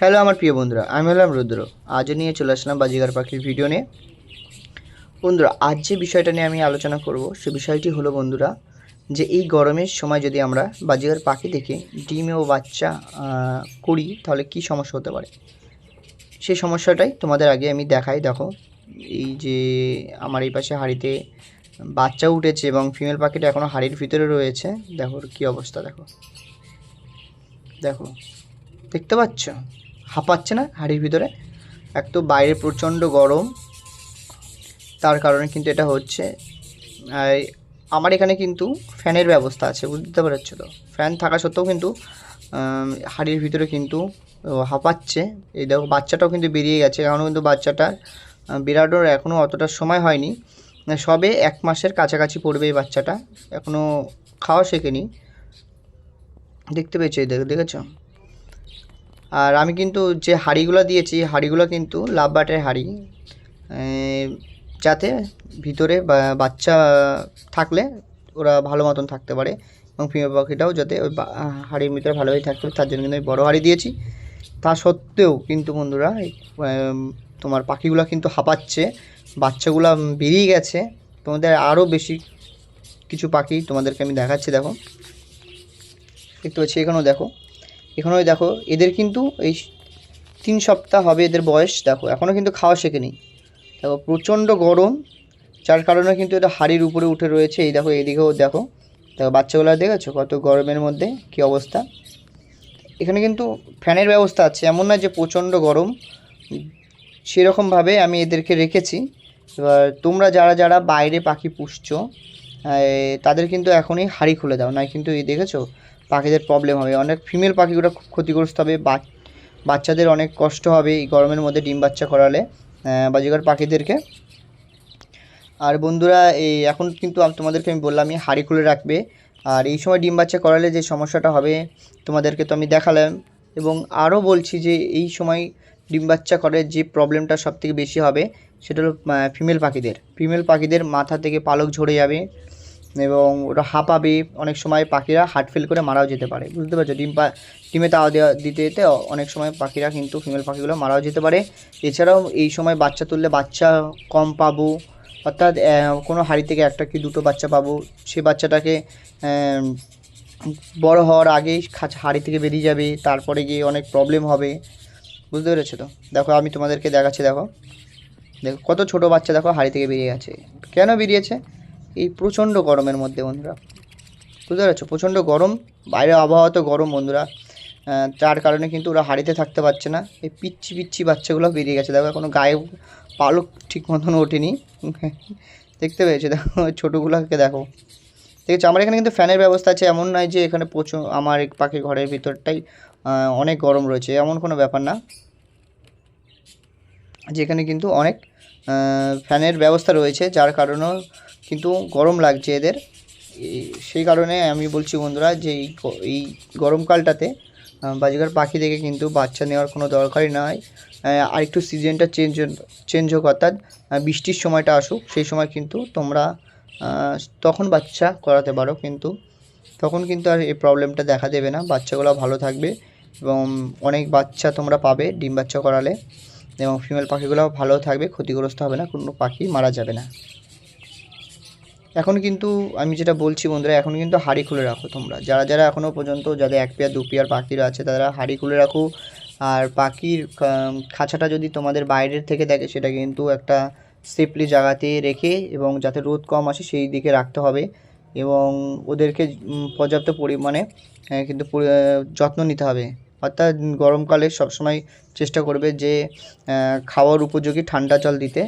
Hello আমার প্রিয় বন্ধুরা, আমি হলাম রুদ্র। আজও নিয়ে চলে আসলাম বাজিগার পাখির ভিডিও নিয়ে। বন্ধুরা, আজ যে বিষয়টা নিয়ে আমি আলোচনা করব, সে বিষয়টি হলো বন্ধুরা, যে এই গরমের সময় যদি আমরা বাজিগার পাখি দেখে ডিম ও বাচ্চা করি, তাহলে কি সমস্যা হতে পারে? সেই সমস্যাটাই তোমাদের আগে আমি দেখাই। দেখো, এই যে আমার এই পাশে হাঁড়িতে বাচ্চা উঠেছে এবং ফিমেল পাখিটা এখনও হাঁড়ির ভিতরে রয়েছে। দেখো কী অবস্থা, দেখো। দেখো, দেখতে পাচ্ছ? হাঁপাচ্ছে না হাড়ির ভিতরে। এক তো বাইরে প্রচণ্ড গরম। তার কারণে কিন্তু এটা হচ্ছে। আমার এখানে কিন্তু ফ্যানের ব্যবস্থা আছে বুঝতে পারছ তো? ফ্যান থাকা সত্ত্বেও কিন্তু হাড়ির ভিতরে কিন্তু হাঁপাচ্ছে। এই দেখো বাচ্চাটাও কিন্তু বেরিয়ে গেছে। এখনও কিন্তু বাচ্চাটা আহ, বেরানোর এখনও অতটা সময় হয়নি। সবে এক মাসের কাছাকাছি পড়বে এই বাচ্চাটা। এখনও খাওয়া শেখেনি। দেখতে পেয়েছ এই দেখো দেখেছ? আর আমি কিন্তু যে হাঁড়িগুলো দিয়েছি, হাঁড়িগুলো কিন্তু লাভ বাটের হাঁড়ি। যাতে ভিতরে বাচ্চা থাকলে ওরা ভালো মতন থাকতে পারে এবং ফিমেল পাখিটাও যাতে ওই হাঁড়ির ভিতরে ভালোভাবে থাকতে তার জন্য কিন্তু আমি বড়ো হাঁড়ি দিয়েছি। তা সত্ত্বেও কিন্তু বন্ধুরা তোমার পাখিগুলো কিন্তু হাঁপাচ্ছে, বাচ্চাগুলো বেরিয়ে গেছে। তোমাদের আরও বেশি কিছু পাখি তোমাদেরকে আমি দেখাচ্ছি, দেখো। দেখতে পাচ্ছি এখানেও দেখো। এখানেও দেখো, এদের কিন্তু এই তিন সপ্তাহ হবে এদের বয়স, দেখো এখনও কিন্তু খাওয়া শেখেনি। দেখো, প্রচণ্ড গরম, যার কারণে কিন্তু এটা হাড়ির উপরে উঠে রয়েছে, এই দেখো, এদিকেও দেখো দেখো, বাচ্চাগুলো দেখেছ, কত গরমের মধ্যে, কী অবস্থা? এখানে কিন্তু ফ্যানের ব্যবস্থা আছে, এমন না যে প্রচণ্ড গরম, সেরকমভাবে আমি এদেরকে রেখেছি। এবার তোমরা যারা যারা বাইরে পাখি পুষছো তাদের কিন্তু এখনই হাড়ি খুলে দাও, নয় কিন্তু এই দেখেছ? পাখিদের প্রবলেম হবে। অনেক ফিমেল পাখিগুলো খুব ক্ষতিগ্রস্ত হবে। বাচ- বাচ্চাদের অনেক কষ্ট হবে এই গরমের মধ্যে ডিম বাচ্চা করালে বাজিকার পাখিদেরকে। আর বন্ধুরা, এই, এখন কিন্তু তোমাদেরকে আমি বললামই হাঁড়ি খুলে রাখবে। আর এই সময় ডিম বাচ্চা করালে যে সমস্যাটা হবে, তোমাদেরকে তো আমি দেখালাম। এবং আরও বলছি যে, এই সময় ডিম বাচ্চা করে যে প্রবলেমটা সবথেকে বেশি হবে, সেটা হলো ফিমেল পাখিদের। ফিমেল পাখিদের মাথা থেকে পালক ঝরে যাবে। এবং ওরা হাঁপাবে, অনেক সময় পাখিরা হার্ট ফেল করে মারাও যেতে পারে, বুঝতে পারছ? ডিম পা, ডিমে তাওয়া দেওয়া, দিতে দিতে অনেক সময় পাখিরা কিন্তু ফিমেল পাখিগুলো মারাও যেতে পারে। এছাড়াও এই সময় বাচ্চা তুললে বাচ্চা কম পাবো, অর্থাৎ কোনো হাড়ি থেকে একটা কি দুটো বাচ্চা পাবো, সে বাচ্চাটাকে বড় হওয়ার আগেই হাড়ি থেকে বেরিয়ে যাবে, তারপরে গিয়ে অনেক প্রবলেম হবে, বুঝতে পেরেছ তো? দেখো, আমি তোমাদেরকে দেখাচ্ছি, দেখো। দেখো, কত ছোট বাচ্চা দেখো হাড়ি থেকে বেরিয়ে গেছে। কেন বেরিয়েছে? এই প্রচণ্ড গরমের মধ্যে বন্ধুরা। বুঝতে পারছ? প্রচণ্ড গরম, বাইরে আবহাওয়া তো গরম বন্ধুরা। যার কারণে কিন্তু ওরা হাড়িতে থাকতে পারছে না। এই পিচ্ছি পিচ্ছি বাচ্চাগুলো বেরিয়ে গেছে। দেখো এখনও গায়ে পালক ঠিক মতন ওঠেনি। দেখতে পেয়েছে? দেখো, ছোটোগুলোকে দেখো। দেখেছ আমার এখানে কিন্তু ফ্যানের ব্যবস্থা আছে। এমন নয় যে এখানে প্রচুর আমার পাখির ঘরের ভিতরটাই অনেক গরম রয়েছে। এমন কোনো ব্যাপার না। যেখানে কিন্তু অনেক ফ্যানের ব্যবস্থা রয়েছে। যার কারণেও কিন্তু গরম লাগছে এদের। সেই কারণে আমি বলছি বন্ধুরা যে এই গরমকালটাতে বাজিকার পাখি থেকে কিন্তু বাচ্চা নেওয়ার কোনো দরকারই নয় আর একটু সিজনটা চেঞ্জ চেঞ্জ হোক অর্থাৎ বৃষ্টির সময়টা আসুক, সেই সময় কিন্তু তোমরা তখন বাচ্চা করাতে পারো কিন্তু। তখন কিন্তু আর এই প্রবলেমটা দেখা দেবে না, বাচ্চাগুলো ভালো থাকবে এবং অনেক বাচ্চা তোমরা পাবে ডিম বাচ্চা করালে এবং ফিমেল পাখিগুলো ভালো থাকবে, ক্ষতিগ্রস্ত হবে না, কোনো পাখি মারা যাবে না। এখন কিন্তু আমি যেটা বলছি বন্ধুরা, এখন কিন্তু হাঁড়ি খুলে রাখো তোমরা। যারা যারা এখনও পর্যন্ত যাদের এক পেয়ার, দু পেয়ার পাখিরা আছে, তারা হাঁড়ি খুলে রাখো। আর পাখির খাঁচাটা যদি তোমাদের বাইরের থেকে দেখে, সেটা কিন্তু একটা সেফলি জায়গাতে রেখে এবং যাতে রোদ কম আসে, সেই দিকে রাখতে হবে। এবং ওদেরকে পর্যাপ্ত পরিমাণে কিন্তু যত্ন নিতে হবে। অর্থাৎ গরমকালে সবসময় চেষ্টা করবে যে খাওয়ার উপযোগী ঠান্ডা জল দিতে।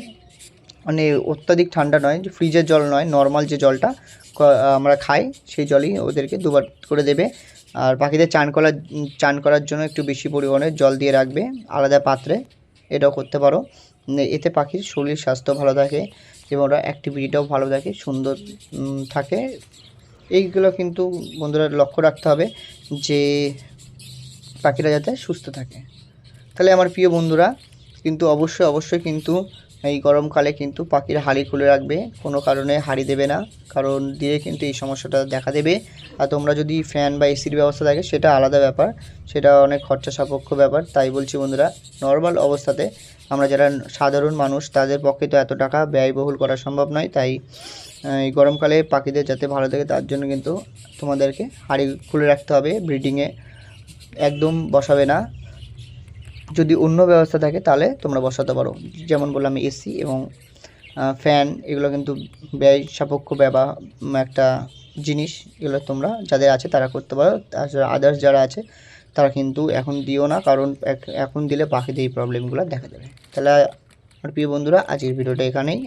মানে অত্যাধিক ঠান্ডা নয়, যে ফ্রিজের জল নয় নর্মাল যে জলটা আমরা খাই, সেই জলই ওদেরকে দুবার করে দেবে। আর পাখিদের চান করার চান করার জন্য একটু বেশি পরিমাণে জল দিয়ে রাখবে, আলাদা পাত্রে, এটাও করতে পারো। এতে পাখির শরীর স্বাস্থ্য ভালো থাকে এবং ওরা অ্যাক্টিভিটিটাও ভালো থাকে, সুন্দর থাকে। এইগুলো কিন্তু বন্ধুরা লক্ষ্য রাখতে হবে যে পাখিরা যাতে সুস্থ থাকে। তাহলে আমার প্রিয় বন্ধুরা, কিন্তু অবশ্যই অবশ্যই কিন্তু এই গরমকালে কিন্তু পাখির হাঁড়ি খুলে রাখবে, কোনো কারণে হাঁড়ি দেবে না, কারণ দিয়ে কিন্তু এই সমস্যাটা দেখা দেবে। আর তোমরা যদি ফ্যান বা এসির ব্যবস্থা থাকে, সেটা আলাদা ব্যাপার, সেটা অনেক খরচা সাপেক্ষ ব্যাপার। তাই বলছি বন্ধুরা নর্মাল অবস্থাতে আমরা যারা সাধারণ মানুষ, তাদের পক্ষে তো এত টাকা ব্যয়বহুল করা সম্ভব নয়। তাই এই গরমকালে পাখিদের যাতে ভালো থাকে, তার জন্য কিন্তু তোমাদেরকে হাঁড়ি খুলে রাখতে হবে ব্রিডিংয়ে একদম বসাবে না। যদি অন্য ব্যবস্থা থাকে, তাহলে তোমরা বসাতে পারো। যেমন বললাম, এসি এবং ফ্যান, এগুলো কিন্তু ব্যয় সাপেক্ষ ব্যবা একটা জিনিস। এগুলো তোমরা যাদের আছে তারা করতে পারো। তাছাড়া আদার্স যারা আছে, তারা কিন্তু এখন দিও না, কারণ এখন দিলে পাখিদের এই প্রবলেমগুলো দেখা দেবে। তাহলে, আমার প্রিয় বন্ধুরা, আজকের ভিডিওটা এখানেই।